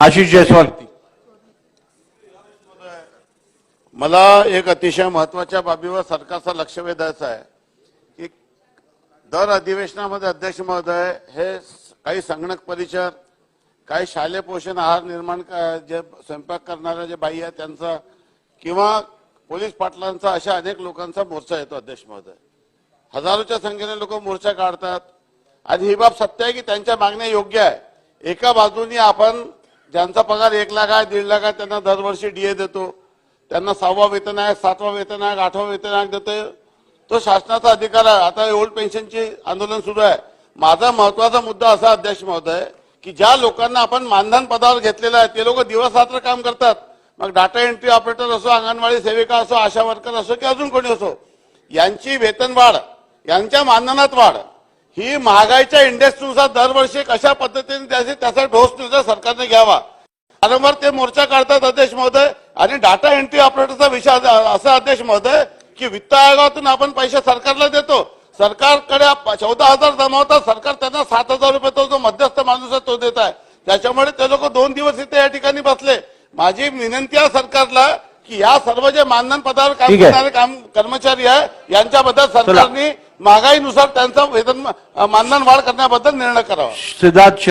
आशिष जयस्वाल. मला एक अतिशय महत्त्वाच्या बाबीवर सरकारचं लक्ष वेधायचं आहे. की दर अधिवेशनामध्ये अध्यक्ष महोदय हे स- काही संगणक परिचर काही शालेय पोषण आहार निर्माण जे स्वयंपाक करणाऱ्या जे बाई आहेत त्यांचा किंवा पोलीस पाटलांचा अशा अनेक लोकांचा मोर्चा येतो अध्यक्ष महोदय. हजारोच्या संख्येने लोक मोर्चा काढतात. आणि ही बाब सत्य आहे की त्यांच्या मागण्या योग्य आहे. एका बाजूनी आपण ज्यांचा पगार एक लाख आहे दीड लाख आहे त्यांना दरवर्षी डीए देतो. त्यांना सहावा वेतन आहे सातवा वेतन आहे आठवा वेतन आहे देतोय. तो शासनाचा अधिकार आहे. आता ओल्ड पेन्शनचे आंदोलन सुरू आहे. माझा महत्त्वाचा मुद्दा असा अध्यक्ष महोदय की ज्या लोकांना आपण मानधन पदावर घेतलेलं आहे ते लोक दिवस रात्र काम करतात. मग डाटा एंट्री ऑपरेटर असो अंगणवाडी सेविका असो आशा वर्कर असो की अजून कोणी असो यांची वेतन वाढ यांच्या मानधनात वाढ ही महागाईच्या इंडेक्सनुसार दरवर्षी कशा पद्धतीने त्याचा ठोस निर्णय सरकारने घ्यावा. वारंवार ते मोर्चा काढतात अध्यक्ष महोदय. आणि डाटा एंट्री ऑपरेटरचा विषय असा अध्यक्ष महोदय की वित्त आयोगातून आपण पैसे सरकारला देतो. सरकारकडे चौदा हजार जमावतात. सरकार त्यांना सात हजार रुपये तो जो मध्यस्थ माणूस आहे तो देत आहे. त्याच्यामुळे ते लोक दोन दिवस इथे या ठिकाणी बसले. माझी विनंती आहे सरकारला की या सर्व जे मानधन पदावर काम. करणारे काम कर्मचारी आहे यांच्याबद्दल सरकारने महागाईनुसार त्यांचं वेतन मानधन वाढ करण्याबद्दल निर्णय करावा. सिद्धार्थ